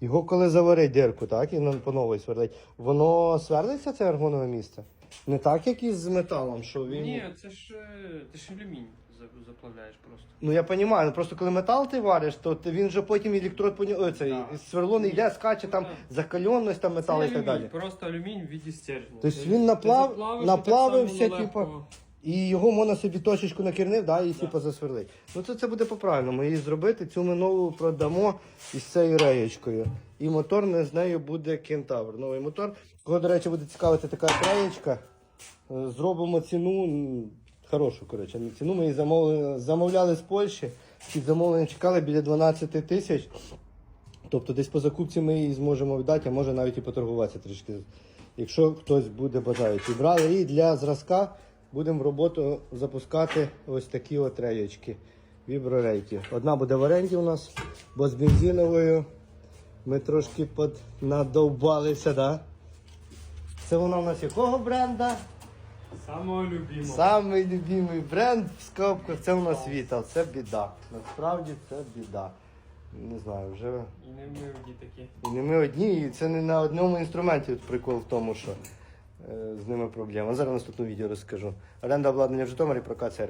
Його коли заварить дирку, так, і по новій сверлить, воно сверлиться це аргонове місце? Не так, як із металом, що він. Ні, це ж е, ти ж алюмінь за- заплавляєш просто. Ну я розумію, ну просто коли метал ти вариш, то ти- він же потім електрод по ньому, цей Да. сверло не йде, скаче там Да. закальонність там металу і так алюмінь, далі. Просто алюмінь в віді стержня. Тобто Ти- він ти наплав- заплавиш і наплавився, само типу, легко. І його можна собі точечку накернив, да, і типу засверлить. Ну це, це буде по-правильному. Її зробити, цю ми нову продамо із цією реєчкою. І мотор не з нею буде кентавр. Новий мотор. Кого, до речі, буде цікавити така реєчка, е, зробимо ціну хорошу, коротше. Ціну ми її замовили, замовляли з Польщі. Під замовлення чекали біля 12 тисяч. Тобто десь по закупці ми її зможемо віддати, а може навіть і поторгуватися трішки. Якщо хтось буде бажаючий. Брали і для зразка будемо в роботу запускати ось такі от реєчки. Віброрейки. Одна буде в оренді у нас, бо з бензиновою ми трошки надовбалися, да? Це вона у нас якого бренда? Самого любимого. Самий любимий бренд в скобках це у нас Вітал. Це біда. Насправді це біда. Не знаю, вже. І не ми одні такі. І не ми одні, і це не на одному інструменті от прикол в тому, що з ними проблема. Зараз наступне відео розкажу. Оренда обладнання в Житомирі, прокат сервіс.